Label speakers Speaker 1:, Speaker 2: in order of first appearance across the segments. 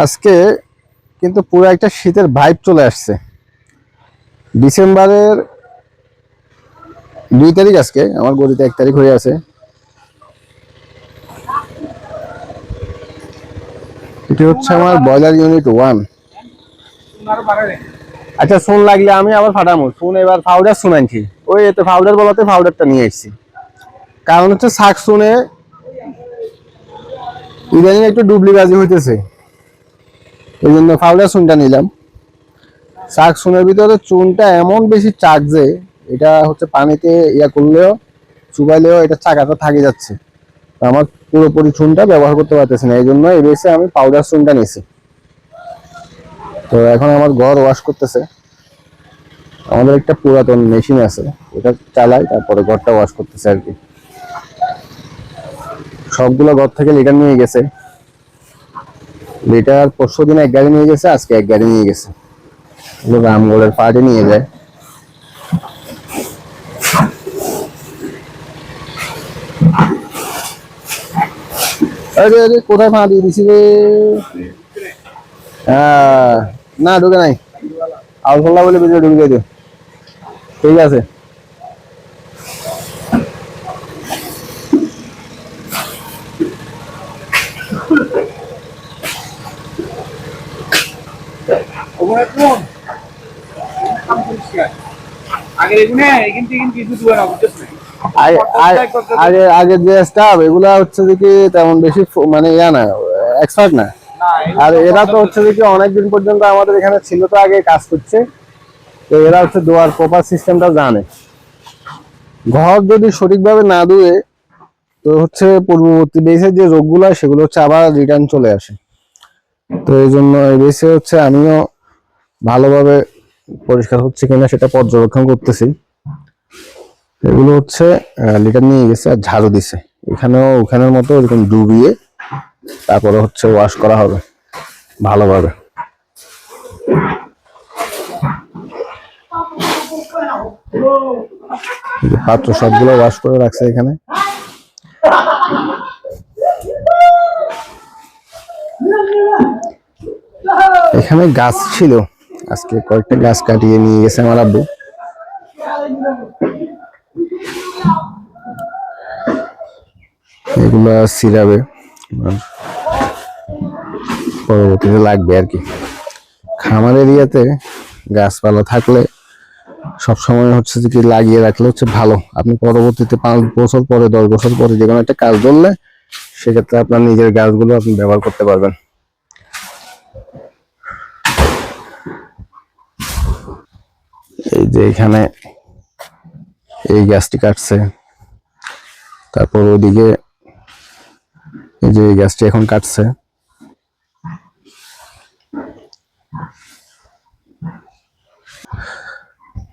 Speaker 1: আজকে কিন্তু পুরো একটা শীতের ভাইব চলে আসছে। ডিসেম্বরের দুই তারিখ আজকে, আমার গড়িতে এক তারিখ হয়ে আছে। এটি হচ্ছে আমার ব্রয়লার ইউনিট ওয়ান আচ্ছা শুন লাগলে আমি আবার ফাটামো। শুন এবার পাউডার শুনাইছি ওই এতে পাউডার বলাতে পাউডারটা নিয়ে এসেছি। কারণ হচ্ছে শাক শুনে ইদানিং একটু ডুবলিবাজি হইতেছে। এই জন্য পাউডার চুনটা নিলাম। শাক চুনের ভিতরে চুনটা এমন বেশি চাক যে এটা হচ্ছে পানিতে ইয়া করলেও চুবাইলেও এটা চাকাটা থাকে যাচ্ছে। আমার পুরোপুরি চুনটা ব্যবহার করতে পারতেছি না এই জন্য এই বেসে আমি পাউডার চুনটা নিয়েছি। তো এখন আমার ঘর ওয়াশ করতেছে। আমাদের একটা পুরাতন মেশিন আছে ওটা চালাই, তারপরে ঘরটা ওয়াশ করতেছে আর কি। সবগুলো ঘর থেকে লিটার নিয়ে গেছে। লিটার পরশু দিন এক গাড়ি নিয়ে গেছে, আজকে এক গাড়ি নিয়ে গেছে। রামগড়ের পার্টি নিয়ে যায়। আরে আরে, কোথায় পা দিয়ে দিছি রে? না, ঢুকে নাই। আলফল্লা বলে ভিতরে ঢুকে দিও। ঠিক আছে
Speaker 2: ওখানে কোন কাম পরিষ্কার আগের এগুনে এখান থেকে কিছু দুয়ার অবস্থা নাই
Speaker 1: যে স্টাফ এগুলা হচ্ছে যে কি তেমন বেশি মানে ইয়া না না। আর এরা তো হচ্ছে যে কি অনেকদিন পর্যন্ত আমাদের এখানে ছিল তো, আগে কাজ করছে। তো এরা হচ্ছে দোয়ার প্রপার সিস্টেমটা জানে। ঘর যদি সঠিকভাবে না ধুয়ে, তো হচ্ছে পূর্ববর্তী বেসের যে রোগগুলো সেগুলো হচ্ছে আবার রিটার্ন চলে আসে। তো এই জন্য এই বেসে হচ্ছে আমিও ভালোভাবে পরিষ্কার হচ্ছে কিনা সেটা পর্যবেক্ষণ করতেছি। এগুলো হচ্ছে লিটার নিয়ে গেছে আর ঝাড়ু দিছে। এখানেও ওখানের মতো এরকম ডুবিয়ে তারপরে হচ্ছে ওয়াশ করা হবে ভালোভাবে। পাত্র সবগুলো ওয়াশ করে রাখছে এখানে। এখানে গাছ ছিল। আজকে কয়েকটা গাছ কাটিয়ে নিয়ে গেছে আমার আব্বু। এগুলা সিরাবে পরবর্তীতে লাগবে আর কি। খামার এরিয়াতে গাছপালা থাকলে সবসময় হচ্ছে যে কি লাগিয়ে রাখলে হচ্ছে ভালো। আপনি পরবর্তীতে পাঁচ বছর পরে, দশ বছর পরে যে কোনো একটা কাজ ধরলে, সেক্ষেত্রে আপনার নিজের গাছগুলো আপনি ব্যবহার করতে পারবেন। এই যে এখানে এই গাছটি কাটছে। তারপর ওইদিকে এই যে এই এখন কাটছে।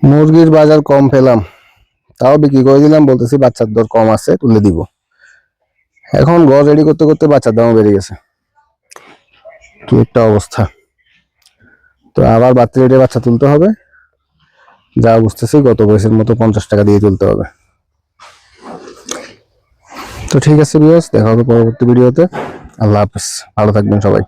Speaker 1: মুরগির বাজার কম পেলাম। তাও বিক্রি করে দিলাম, বলতেছি বাচ্চার দর কম আছে, তুলে দিব। এখন ঘর রেডি করতে করতে বাচ্চার দামও বেড়ে গেছে। কি একটা অবস্থা। তো আবার বাচ্চা রেটে বাচ্চা তুলতে হবে। যা বুঝতেছি, গত বয়সের মতো পঞ্চাশ টাকা দিয়ে তুলতে হবে। তো ঠিক আছে বিয়াস দেখা হবে পরবর্তী ভিডিওতে আল্লাহ হাফিজ। ভালো থাকবেন সবাই।